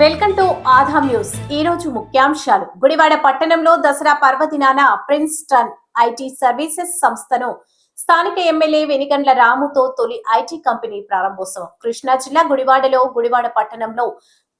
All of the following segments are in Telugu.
Welcome to Adha news. ఈ రోజు ముఖ్యాంశాలు. గుడివాడ పట్టణంలో దసరా పర్వదినాన ప్రిన్స్టన్ ఐటీ సర్వీసెస్ సంస్థను స్థానిక ఎమ్మెల్యే వెనిగండ్ల రాముతో తొలి ఐటీ కంపెనీ ప్రారంభోత్సవం. కృష్ణా జిల్లా గుడివాడలో గుడివాడ పట్టణంలో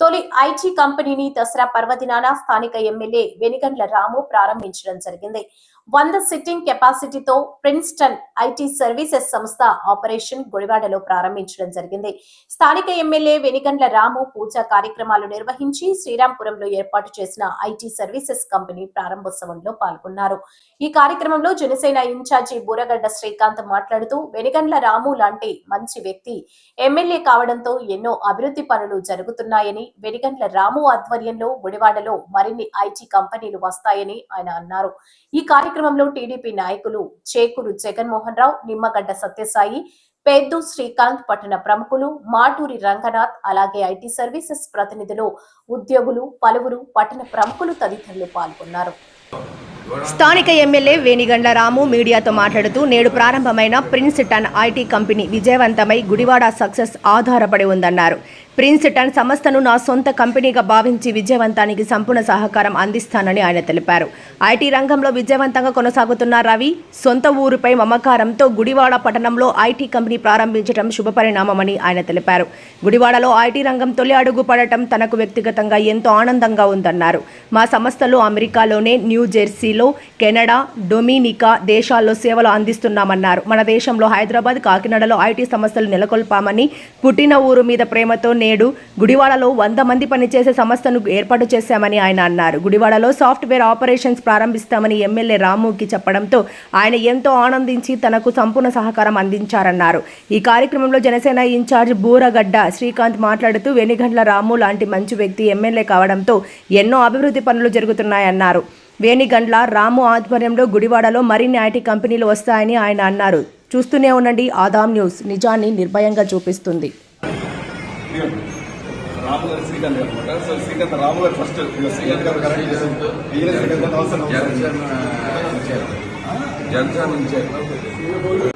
తొలి ఐటీ కంపెనీని దసరా పర్వదినాన స్థానిక ఎమ్మెల్యే వెనిగండ్ల రాము ప్రారంభించడం జరిగింది. వంద సిట్టింగ్ కెపాసిటీతో ప్రిన్స్టన్ ఐటీ సర్వీసెస్ సంస్థ ఆపరేషన్ గుడివాడలో ప్రారంభించడం జరిగింది. స్థానిక ఎమ్మెల్యే వెనిగండ్ల రాము పూజా కార్యక్రమాలు నిర్వహించి శ్రీరాంపురంలో ఏర్పాటు చేసిన ఐటీ సర్వీసెస్ కంపెనీ ప్రారంభోత్సవంలో పాల్గొన్నారు. ఈ కార్యక్రమంలో జనసేన ఇన్ఛార్జి బూరగడ్డ శ్రీకాంత్ మాట్లాడుతూ వెనిగండ్ల రాము లాంటి మంచి వ్యక్తి ఎమ్మెల్యే కావడంతో ఎన్నో అభివృద్ధి పనులు జరుగుతున్నాయని వెనిగండ్ల రాము ఆధ్వర్యంలో గుడివాడలో మరిన్ని ఐటీ కంపెనీలు వస్తాయని ఆయన అన్నారు. ఈ కార్యక్రమంలో టీడీపీ నాయకులు చేకూరు జగన్మోహన్ రావు నిమ్మగడ్డ సత్యసాయి పెద్దు శ్రీకాంత్ పట్టణ ప్రముఖులు మాటూరి రంగనాథ్ అలాగే ఐటీ సర్వీసెస్ ప్రతినిధులు ఉద్యోగులు పలువురు పట్టణ ప్రముఖులు తదితరులు పాల్గొన్నారు. స్థానిక ఎమ్మెల్యే వేణిగండ్ల రాము మీడియాతో మాట్లాడుతూ నేడు ప్రారంభమైన ప్రిన్స్ టన్ ఐటీ కంపెనీ విజయవంతమై గుడివాడ సక్సెస్ ఆధారపడి ఉందన్నారు. ప్రిన్స్ టన్ సంస్థను నా సొంత కంపెనీగా భావించి విజయవంతానికి సంపూర్ణ సహకారం అందిస్తానని ఆయన తెలిపారు. ఐటీ రంగంలో విజయవంతంగా కొనసాగుతున్న రవి సొంత ఊరుపై మమకారంతో గుడివాడ పట్టణంలో ఐటీ కంపెనీ ప్రారంభించడం శుభపరిణామమని ఆయన తెలిపారు. గుడివాడలో ఐటీ రంగం తొలి అడుగు పడటం తనకు వ్యక్తిగతంగా ఎంతో ఆనందంగా ఉందన్నారు. మా సంస్థలు అమెరికాలోనే న్యూ జెర్సీలో కెనడా డొమినికా దేశాల్లో సేవలు అందిస్తున్నామన్నారు. మన దేశంలో హైదరాబాద్ కాకినాడలో ఐటీ సంస్థలు నెలకొల్పామని పుట్టిన ఊరు మీద ప్రేమతో నేడు గుడివాడలో వంద మంది పనిచేసే సంస్థను ఏర్పాటు చేశామని ఆయన అన్నారు. గుడివాడలో సాఫ్ట్వేర్ ఆపరేషన్స్ ప్రారంభిస్తామని ఎమ్మెల్యే రాముకి చెప్పడంతో ఆయన ఎంతో ఆనందించి తనకు సంపూర్ణ సహకారం అందించారన్నారు. ఈ కార్యక్రమంలో జనసేన ఇన్ఛార్జ్ బూరగడ్డ శ్రీకాంత్ మాట్లాడుతూ వెనిగండ్ల రాము లాంటి మంచి వ్యక్తి ఎమ్మెల్యే కావడంతో ఎన్నో అభివృద్ధి పనులు జరుగుతున్నాయన్నారు. వేణిగండ్ల రాము ఆధ్వర్యంలో గుడివాడలో మరిన్ని ఐటీ కంపెనీలు వస్తాయని ఆయన అన్నారు. చూస్తూనే ఉండండి. ఆదాం న్యూస్. నిజాన్ని నిర్భయంగా చూపిస్తుంది. రాము గారు శ్రీకాంత్ గారు అనమాట. సో శ్రీకాంత్ రాము గారు ఫస్ట్ శ్రీకాంత్ గారు కరెక్ట్ చేశారు. ఈయన శ్రీకాంత్ గారు అవసరం జనసేన నుంచి